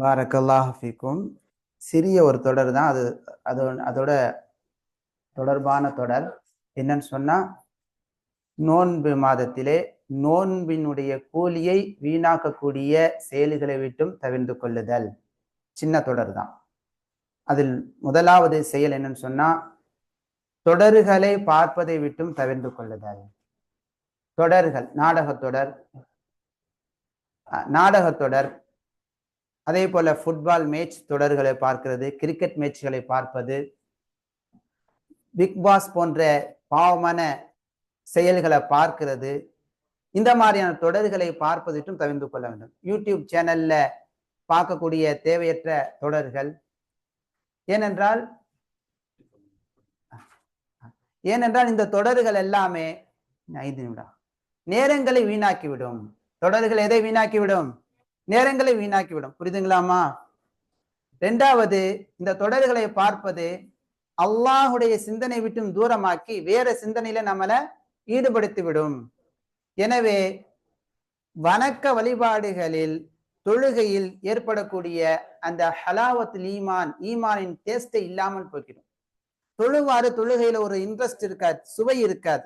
பாரக்கல்லாஹ் சிறிய ஒரு தொடர் தான் அது அது அதோட தொடர்பான தொடர். என்னன்னு சொன்னா நோன்பு மாதத்திலே நோன்பினுடைய கூலியை வீணாக்கக்கூடிய செயல்களை விட்டும் தவிர்ந்து கொள்ளுதல். சின்ன தொடர் தான். அதில் முதலாவது செயல் என்னன்னு சொன்னா தொடர்களை பார்ப்பதை விட்டும் தவிர்ந்து கொள்ளுதல். தொடர்கள் நாடக தொடர். நாடக தொடர். அதே போல் ஃபுட்பால் மேட்ச் தொடர்களை பார்க்கிறது கிரிக்கெட் மேட்ச்களை பார்ப்பது பிக் பாஸ் போன்ற பாவமான செயல்களை பார்க்கிறது. இந்த மாதிரியான தொடர்களை பார்ப்பதிட்டும் தவிர்த்து கொள்ள வேண்டும். யூடியூப் சேனல்ல பார்க்கக்கூடிய தேவையற்ற தொடர்கள் ஏனென்றால் ஏனென்றால் இந்த தொடர்கள் எல்லாமே ஐந்து நிமிடம் நேரங்களை வீணாக்கிவிடும். தொடர்கள் எதை வீணாக்கிவிடும்? நேரங்களை வீணாக்கிவிடும். புரியுதுங்களாமா ரெண்டாவது இந்த தொடர்களை பார்ப்பது அல்லாஹுடைய சிந்தனை விட்டும் தூரமாக்கி வேற சிந்தனையில நம்மளை ஈடுபடுத்தி விடும் எனவே வணக்க வழிபாடுகளில் தொழுகையில் ஏற்படக்கூடிய அந்த ஹலாவத் ஈமான் ஈமானின் டேஸ்டை இல்லாமல் போய்க்கிடும் தொழுவாறு தொழுகையில ஒரு இன்ட்ரெஸ்ட் இருக்காது சுவை இருக்காது.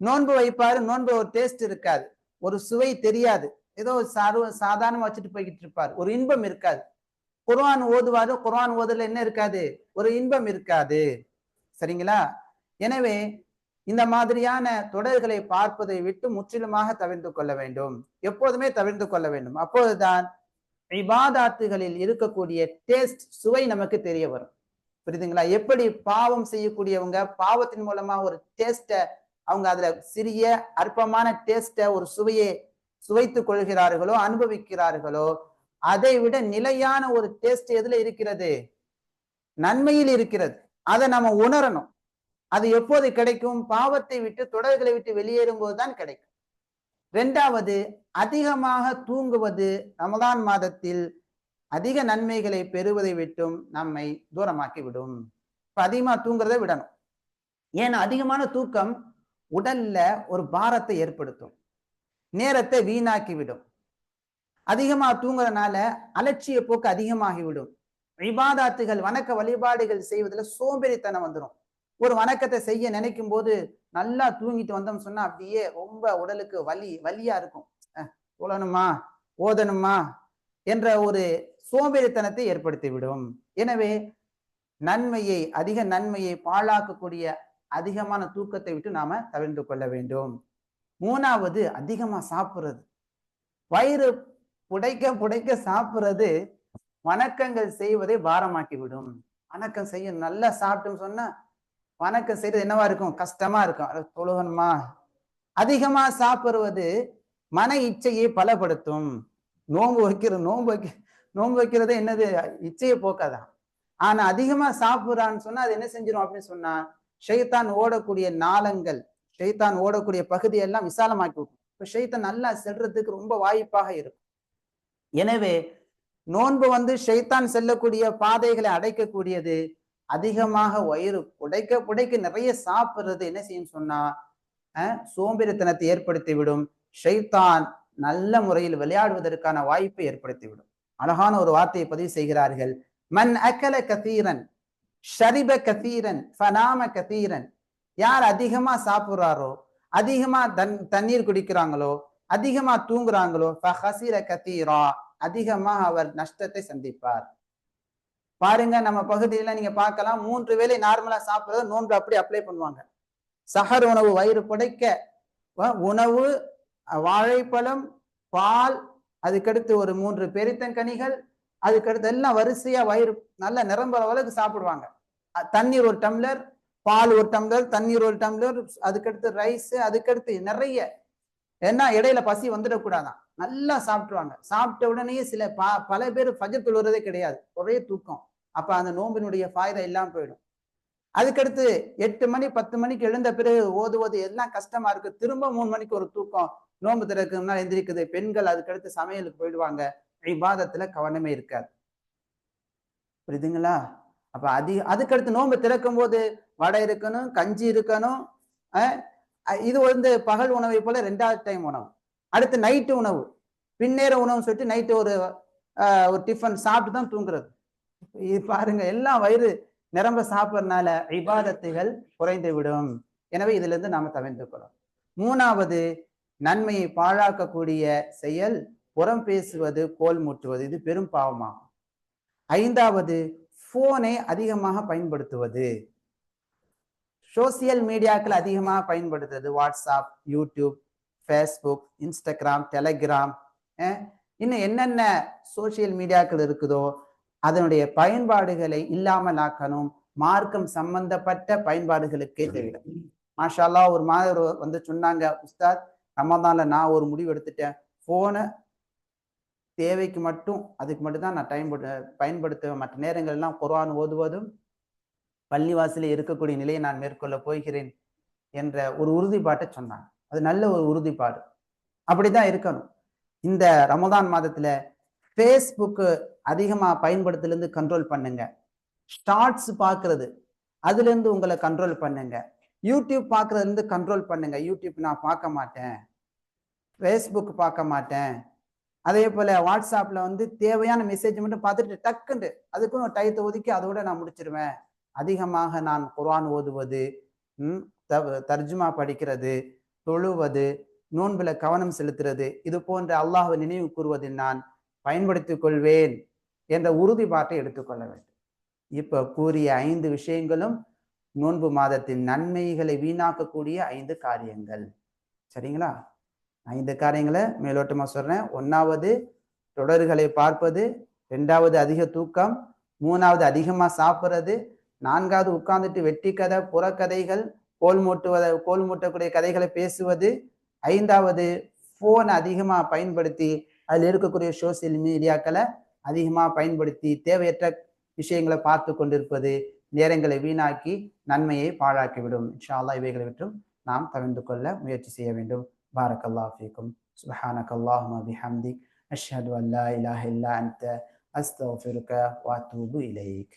நோன்பு வைப்பாரு நோன்பு ஒரு டேஸ்ட் இருக்காது. ஒரு சுவை தெரியாது. ஏதோ சாரு சாதாரணமா வச்சுட்டு போய்கிட்டு இருப்பார். ஒரு இன்பம் இருக்காது. குர்ஆன் ஓதுவாரு குர்ஆன் ஓதுல என்ன இருக்காது? ஒரு இன்பம் இருக்காது. சரிங்களா? எனவே இந்த மாதிரியான தொடர்களை பார்ப்பதை விட்டு முற்றிலுமாக தவிர்த்து கொள்ள வேண்டும். எப்போதுமே தவிர்த்து கொள்ள வேண்டும். அப்போதுதான் இபாதாத்துகளில் இருக்கக்கூடிய டேஸ்ட் சுவை நமக்கு தெரிய வரும். புரியுதுங்களா? எப்படி பாவம் செய்யக்கூடியவங்க பாவத்தின் மூலமா ஒரு டேஸ்ட அவங்க அதுல சிறிய அற்பமான டேஸ்ட ஒரு சுவையை சுவைத்துக் கொள்கிறார்களோ அனுபவிக்கிறார்களோ அதை விட நிலையான ஒரு டேஸ்ட் எதுல இருக்கிறது? நன்மையில் இருக்கிறது. அதை நம்ம உணரணும். அது எப்போது கிடைக்கும்? பாவத்தை விட்டு தொடர்களை விட்டு வெளியேறும் போதுதான் கிடைக்கும். ரெண்டாவது அதிகமாக தூங்குவது ரமதான் மாதத்தில் அதிக நன்மைகளை பெறுவதை விட்டும் நம்மை தூரமாக்கி விடும் இப்ப அதிகமா தூங்குறதை விடணும். ஏன்னா அதிகமான தூக்கம் உடல்ல ஒரு பாரத்தை ஏற்படுத்தும். நேரத்தை வீணாக்கிவிடும். அதிகமாக அதிகமா தூங்குறதுனால அலட்சிய போக்கு அதிகமாகிவிடும். விவாதாத்துகள் வணக்க வழிபாடுகள் செய்வதுல சோம்பேறித்தனம் வந்துடும் ஒரு வணக்கத்தை செய்ய நினைக்கும் போது நல்லா தூங்கிட்டு வந்தோம் சொன்னா அப்படியே ரொம்ப உடலுக்கு வலி வலியா இருக்கும். அஹ், ஓதணுமா என்ற ஒரு சோம்பேறித்தனத்தை ஏற்படுத்தி விடும் எனவே நன்மையை அதிக நன்மையை பாழாக்கக்கூடிய அதிகமான தூக்கத்தை விட்டு நாம தவிர்த்து கொள்ள வேண்டும். மூணாவது அதிகமா சாப்பிட்றது. வயிறு புடைக்க புடைக்க சாப்பிட்றது வணக்கங்கள் செய்வதை பாரமாக்கி விடும் வணக்கம் செய்ய நல்லா சாப்பிட்டோம்னு சொன்னா வணக்கம் செய்யறது என்னவா இருக்கும்? கஷ்டமா இருக்கும். தொழுகணுமா? அதிகமா சாப்பிடுவது மன இச்சையை பலப்படுத்தும். நோன்பு வைக்கிற நோன்பு வைக்க நோன்பு வைக்கிறது என்னது? இச்சையை போக்காதான் ஆனா அதிகமா சாப்பிடுறான்னு சொன்னா அது என்ன செஞ்சிடும் அப்படின்னு சொன்னா ஷைத்தான் ஓடக்கூடிய நாளங்கள் ஷைத்தான் ஓடக்கூடிய பகுதியெல்லாம் விசாலமாக்கி விடும் இப்ப ஷைத்தான் நல்லா செல்றதுக்கு ரொம்ப வாய்ப்பாக இருக்கும். எனவே நோன்பு வந்து ஷைத்தான் செல்லக்கூடிய பாதைகளை அடைக்கக்கூடியது அதிகமாக வயிறு புடைக்க புடைக்க நிறைய சாப்பிடுறது என்ன செய்யும் சொன்னா அஹ், சோம்பேறித்தனத்தை ஏற்படுத்தி விடும் ஷைத்தான் நல்ல முறையில் விளையாடுவதற்கான வாய்ப்பை ஏற்படுத்தி விடும் அழகான ஒரு வார்த்தையை பதிவு செய்கிறார்கள். மன் அக்கல கதீரன் ஷரிப கதீரன் ஃபனாம கதீரன் யார் அதிகமாக சாப்பிட்றாரோ அதிகமாக தன் தண்ணீர் குடிக்கிறாங்களோ அதிகமாக தூங்குறாங்களோ ஃபஹசிர கதீரா அதிகமாக அவர் நஷ்டத்தை சந்திப்பார். பாருங்க நம்ம பகுதியில நீங்க பார்க்கலாம் மூன்று வேளை நார்மலா சாப்பிட்றத நோன்பு அப்படி அப்ளை பண்ணுவாங்க. சஹர் உணவு வயிறு புடைக்க உணவு வாழைப்பழம் பால் அதுக்கடுத்து ஒரு மூன்று பெரித்தங்கனிகள் அதுக்கடுத்து எல்லாம் வரிசையா வயிறு நல்லா நிரம்புற அளவுக்கு சாப்பிடுவாங்க. தண்ணீர் ஒரு டம்ளர் பால் ஒரு டம்ளர் தண்ணீர் ஒரு டம்ளர் அதுக்கடுத்து ரைஸ் அதுக்கடுத்து நிறைய. ஏன்னா இடையில பசி வந்துடக்கூடாதான். நல்லா சாப்பிட்டுருவாங்க. சாப்பிட்ட உடனே சில ப பல பேர் ஃபஜர் தொழுறதே கிடையாது. ஒரே தூக்கம். அப்ப அந்த நோம்பினுடைய ஃபாயதா இல்லாமல் போயிடும். அதுக்கடுத்து எட்டு மணி பத்து மணிக்கு எழுந்த பிறகு ஓதுவது எல்லாம் கஷ்டமா இருக்கு. திரும்ப மூணு மணிக்கு ஒரு தூக்கம். நோன்பு திறக்கும்னா எந்திரிக்குது பெண்கள் அதுக்கடுத்து சமையலுக்கு போயிடுவாங்க. விவாதத்துல கவனமே இருக்காது. புரியுதுங்களா? அப்ப அது அதுக்கடுத்து நோன்பு திறக்கும் போது வடை இருக்கணும் கஞ்சி இருக்கணும் இது வந்து பகல் உணவை போல ரெண்டாவது டைம் உணவு. அடுத்து நைட்டு உணவு. பின்னேற உணவுன்னு சொல்லிட்டு நைட்டு ஒரு ஒரு டிஃபன் சாப்பிட்டு தான் தூங்குறது. இது பாருங்க எல்லாம் வயிறு நிரம்ப சாப்பிட்றதுனால இபாதத்துகள் குறைந்து விடும். எனவே இதுல இருந்து நாம தவிர்த்து மூணாவது நன்மையை பாழாக்கக்கூடிய செயல் புறம் பேசுவது கோல் மூட்டுவது இது பெரும் பாவமாகும். ஐந்தாவது போனை அதிகமாக பயன்படுத்துவது. சோசியல் மீடியாக்கள் அதிகமாக பயன்படுத்துறது. WhatsApp YouTube Facebook Instagram Telegram இன்னும் என்னென்ன சோசியல் மீடியாக்கள் இருக்குதோ அதனுடைய பயன்பாடுகளை இல்லாமல் ஆக்கணும் மார்க்கம் சம்பந்தப்பட்ட பயன்பாடுகளுக்கே தவிர மாஷா அல்லாஹ் ஒரு மாதிரி வந்து சொன்னாங்க உஸ்தாத் ரமதான்ல நான் ஒரு முடிவு எடுத்துட்டேன். போனை தேவைக்கு மட்டும் அதுக்கு மட்டும்தான் நான் டைம் பயன்படுத்துவேன். மற்ற நேரங்கள்லாம் குரான் ஓதுவதும் பள்ளிவாசலில் இருக்கக்கூடிய நிலையை நான் மேற்கொள்ள போகிறேன் என்ற ஒரு உறுதிப்பாட்டை சொன்னாங்க. அது நல்ல ஒரு உறுதிப்பாடு. அப்படிதான் இருக்கணும். இந்த ரமதான் மாதத்துல ஃபேஸ்புக்கு அதிகமா பயன்படுத்துலேருந்து கண்ட்ரோல் பண்ணுங்க. ஷார்ட்ஸ் பார்க்கறது அதுலேருந்து உங்களை கண்ட்ரோல் பண்ணுங்க. யூடியூப் பார்க்கறதுலேருந்து கண்ட்ரோல் பண்ணுங்க. யூடியூப் நான் பார்க்க மாட்டேன். ஃபேஸ்புக் பார்க்க மாட்டேன். அதே போல வாட்ஸ்அப்ல வந்து தேவையான மெசேஜ் மட்டும் பார்த்துட்டு டக்குண்டு அதுக்கும் ஒரு டயத்தை ஒதுக்கி அதோட நான் முடிச்சிருவேன். அதிகமாக நான் குர்ஆன் ஓதுவது த- தர்ஜுமா படிக்கிறது தொழுவது நோன்புல கவனம் செலுத்துறது இது போன்ற அல்லாஹை நினைவு கூறுவதில் நான் பயன்படுத்திக் கொள்வேன் என்ற உறுதிப்பாட்டை எடுத்துக்கொள்ள வேண்டும். இப்ப கூறிய ஐந்து விஷயங்களும் நோன்பு மாதத்தின் நன்மைகளை வீணாக்கக்கூடிய ஐந்து காரியங்கள். சரிங்களா? ஐந்து காரியங்களை மேலோட்டமாக சொல்கிறேன் ஒன்றாவது தொடர்களை பார்ப்பது. ரெண்டாவது அதிக தூக்கம். மூணாவது அதிகமாக சாப்பிட்றது. நான்காவது உட்கார்ந்துட்டு வெட்டி கதை புறக்கதைகள் கோல் மூட்டுவதை கோல் மூட்டக்கூடிய கதைகளை பேசுவது. ஐந்தாவது ஃபோனை அதிகமாக பயன்படுத்தி அதில் இருக்கக்கூடிய சோசியல் மீடியாக்களை அதிகமாக பயன்படுத்தி தேவையற்ற விஷயங்களை பார்த்து கொண்டிருப்பது. நேரங்களை வீணாக்கி நன்மையை பாழாக்கிவிடும். இன்ஷா இவைகளை விட்டும் நாம் தவிர்த்து கொள்ள முயற்சி செய்ய வேண்டும். بارك الله فيكم. سبحانك اللهم بحمدك أشهد أن لا إله إلا أنت أستغفرك وأتوب إليك.